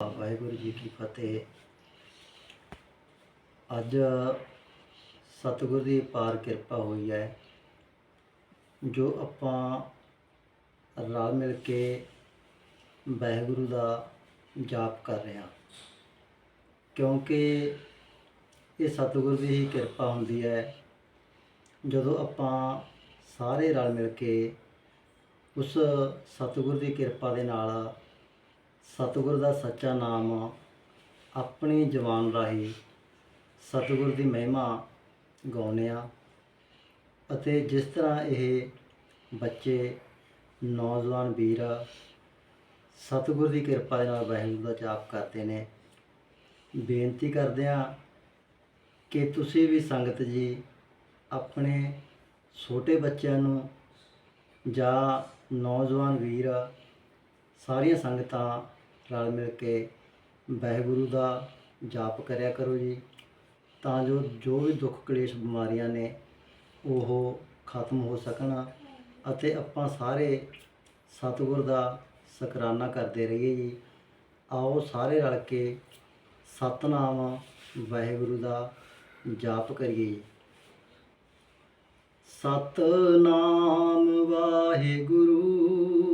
ਵਾਹਿਗੁਰੂ ਜੀ ਕੀ ਫਤਿਹ। ਅੱਜ ਸਤਿਗੁਰ ਦੀ ਪਾਰ ਕਿਰਪਾ ਹੋਈ ਹੈ, ਜੋ ਆਪਾਂ ਰਲ ਮਿਲ ਕੇ ਵਾਹਿਗੁਰੂ ਦਾ ਜਾਪ ਕਰ ਰਹੇ ਹਾਂ। ਕਿਉਂਕਿ ਇਹ ਸਤਿਗੁਰ ਦੀ ਹੀ ਕਿਰਪਾ ਹੁੰਦੀ ਹੈ, ਜਦੋਂ ਆਪਾਂ ਸਾਰੇ ਰਲ ਮਿਲ ਕੇ ਉਸ ਸਤਿਗੁਰ ਦੀ ਕਿਰਪਾ ਦੇ ਨਾਲ ਸਤਿਗੁਰ ਦਾ ਸੱਚਾ ਨਾਮ ਆਪਣੀ ਜ਼ੁਬਾਨ ਰਾਹੀਂ ਸਤਿਗੁਰ ਦੀ ਮਹਿਮਾ ਗਾਉਂਦੇ ਆ ਅਤੇ ਜਿਸ ਤਰ੍ਹਾਂ ਇਹ ਬੱਚੇ, ਨੌਜਵਾਨ ਵੀਰ ਸਤਿਗੁਰ ਦੀ ਕਿਰਪਾ ਦੇ ਨਾਲ ਵਾਹਿਗੁਰੂ ਦਾ ਜਾਪ ਕਰਦੇ ਨੇ, ਬੇਨਤੀ ਕਰਦੇ ਆ ਕਿ ਤੁਸੀਂ ਵੀ ਸੰਗਤ ਜੀ ਆਪਣੇ ਛੋਟੇ ਬੱਚਿਆਂ ਨੂੰ ਜਾਂ ਨੌਜਵਾਨ ਵੀਰ ਸਾਰੀਆਂ ਸੰਗਤਾਂ ਰਲ ਮਿਲ ਕੇ ਵਾਹਿਗੁਰੂ ਦਾ ਜਾਪ ਕਰਿਆ ਕਰੋ ਜੀ। ਤਾਂ ਜੋ ਜੋ ਵੀ ਦੁੱਖ ਕਲੇਸ਼ ਬਿਮਾਰੀਆਂ ਨੇ, ਉਹ ਖਤਮ ਹੋ ਸਕਣ ਅਤੇ ਆਪਾਂ ਸਾਰੇ ਸਤਿਗੁਰ ਦਾ ਸ਼ੁਕਰਾਨਾ ਕਰਦੇ ਰਹੀਏ ਜੀ। ਆਓ ਸਾਰੇ ਰਲ ਕੇ ਸਤਨਾਮ ਵਾਹਿਗੁਰੂ ਦਾ ਜਾਪ ਕਰੀਏ ਜੀ। ਸਤਨਾਮ ਵਾਹਿਗੁਰੂ।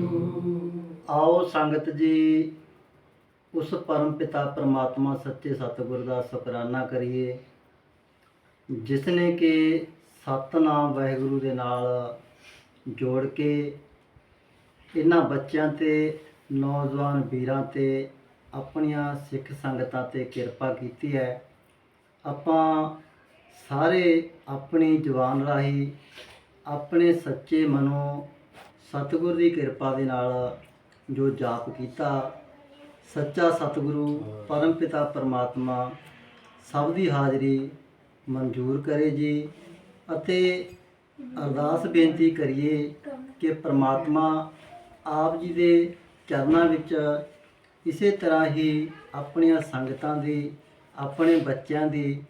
ਆਓ ਸੰਗਤ ਜੀ, ਉਸ ਪਰਮ ਪਿਤਾ ਪ੍ਰਮਾਤਮਾ ਸੱਚੇ ਸਤਿਗੁਰ ਦਾ ਸ਼ੁਕਰਾਨਾ ਕਰੀਏ। ਜਿਸ ਨੇ ਕਿ ਸਤਨਾਮ ਵਾਹਿਗੁਰੂ ਦੇ ਨਾਲ ਜੋੜ ਕੇ ਇਹਨਾਂ ਬੱਚਿਆਂ ਤੇ, ਨੌਜਵਾਨ ਵੀਰਾਂ ਤੇ ਆਪਣੀਆਂ ਸਿੱਖ ਸੰਗਤਾਂ ਤੇ ਕਿਰਪਾ ਕੀਤੀ ਹੈ। ਆਪਾਂ ਸਾਰੇ ਆਪਣੀ ਜ਼ੁਬਾਨ ਰਾਹੀਂ ਆਪਣੇ ਸੱਚੇ ਮਨੋਂ ਸਤਿਗੁਰ ਦੀ ਕਿਰਪਾ ਦੇ ਨਾਲ ਜੋ ਜਾਪ ਕੀਤਾ, ਸੱਚਾ ਸਤਿਗੁਰੂ, ਪਰਮ ਪਿਤਾ ਪਰਮਾਤਮਾ, ਸਭ ਦੀ ਹਾਜ਼ਰੀ ਮਨਜ਼ੂਰ ਕਰੇ ਜੀ ਅਤੇ ਅਰਦਾਸ ਬੇਨਤੀ ਕਰੀਏ ਕਿ ਪ੍ਰਮਾਤਮਾ ਆਪ ਜੀ ਦੇ ਚਰਨਾਂ ਵਿੱਚ ਇਸੇ ਤਰ੍ਹਾਂ ਹੀ ਆਪਣੀਆਂ ਸੰਗਤਾਂ ਦੀ, ਆਪਣੇ ਬੱਚਿਆਂ ਦੀ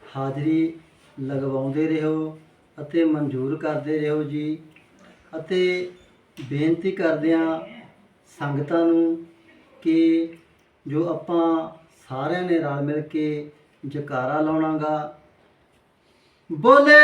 ਹਾਜ਼ਰੀ ਲਗਵਾਉਂਦੇ ਰਹੋ ਅਤੇ ਮਨਜ਼ੂਰ ਕਰਦੇ ਰਹੋ ਜੀ ਅਤੇ ਬੇਨਤੀ ਕਰਦਿਆਂ ਸੰਗਤਾਂ ਨੂੰ ਕਿ ਜੋ ਆਪਾਂ ਸਾਰਿਆਂ ਨੇ ਰਲ ਮਿਲ ਕੇ ਜਕਾਰਾ ਲਾਉਣਾਗਾ। ਬੋਲੇ